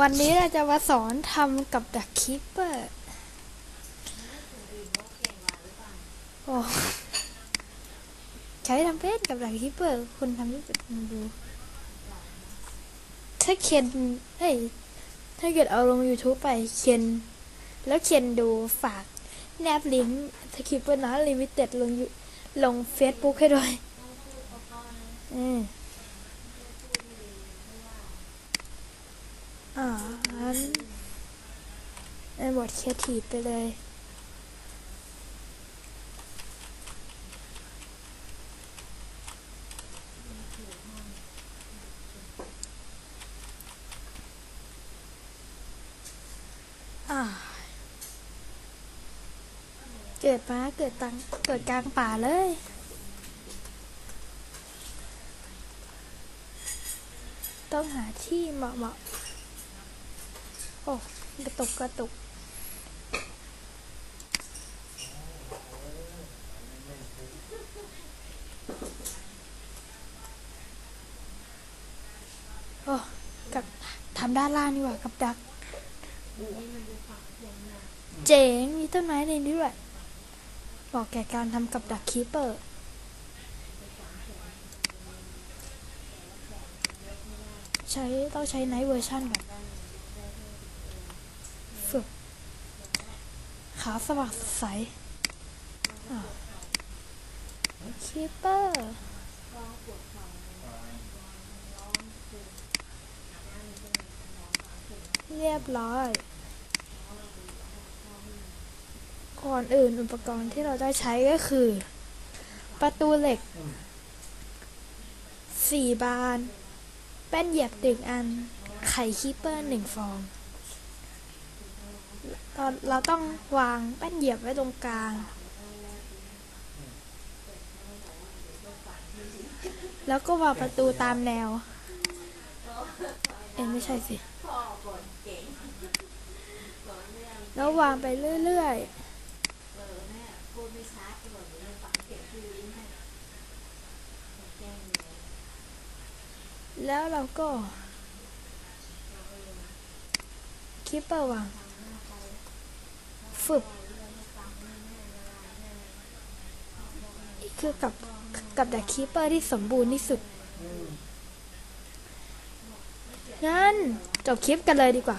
วันนี้เราจะมาสอนทำกับดักคิปเปอร์โอ้ใช้ทำเพศกับดักคิปเปอร์คุณทำที่สุดมาดู ถ้าเคนเอ้ย ถ้าเกิดเอาลง YouTube ไปเคนแล้วเคนดูฝากแนบลิงก์สคริปเปอร์นะลิมิเต็ดลงลง Facebook ให้ด้วย อืมาอันในบทเคทีไปเลยอ่าเกิดมาเกิดตังเกิดกลางป่าเลยต้องหาที่เหมาะๆ โอ้กระตุกกระตุกโอ้กับทำด้านล่างนี่หว่ากับดัก เจ๋งมีต้นไม้ในนี้ด้วยบอกแก่การทำกับดักคีเปอร์ใช้ต้องใช้ไนท์เวอร์ชันก่อนฝึก ขาวสว่างสดใสคีเปอร์เรียบร้อย ก่อนอื่นอุปกรณ์ที่เราได้ใช้ก็คือ ประตูเหล็กสี่บาน แป้นเหยียบหนึ่งอัน ไข่คีเปอร์หนึ่งฟอง ตอนเราต้องวางแป้นเหยียบไว้ตรงกลาง แล้วก็วางประตูตามแนว เอ็นไม่ใช่สิ แล้ววางไปเรื่อยๆแล้วเราก็คิปเปอร์วาง ฟึบนี่คือกับกับดักคีเปอร์ที่สมบูรณ์ที่สุด งั้น จบคลิปกันเลยดีกว่า